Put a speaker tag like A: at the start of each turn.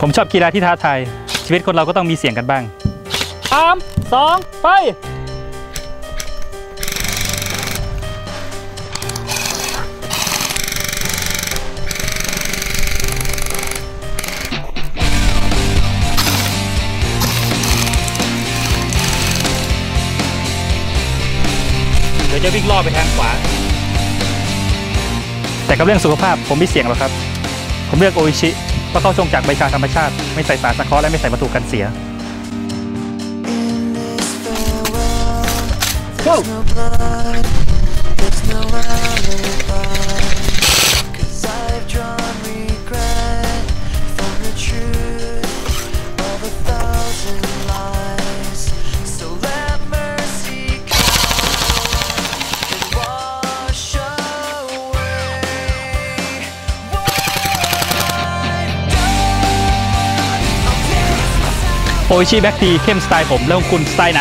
A: ผมชอบกีฬาที่ท้าทายชีวิตคนเราก็ต้องมีเสี่ยงกันบ้างสามสองไปเดี๋ยวจะวิ่งล่อบไปทางขวา แต่กับเรื่องสุขภาพผมไม่เสี่ยงหรอกครับ ผมเลือกโออิชิ เพราะเขาชงจากใบชาธรรมชาติ ไม่ใส่สารสังเคราะห์และไม่ใส่วัตถุกันเสีย
B: In this farewell,
A: โอชิแบ็กทีเข้มสไตล์ผม แล้วคุณสไตล์ไหน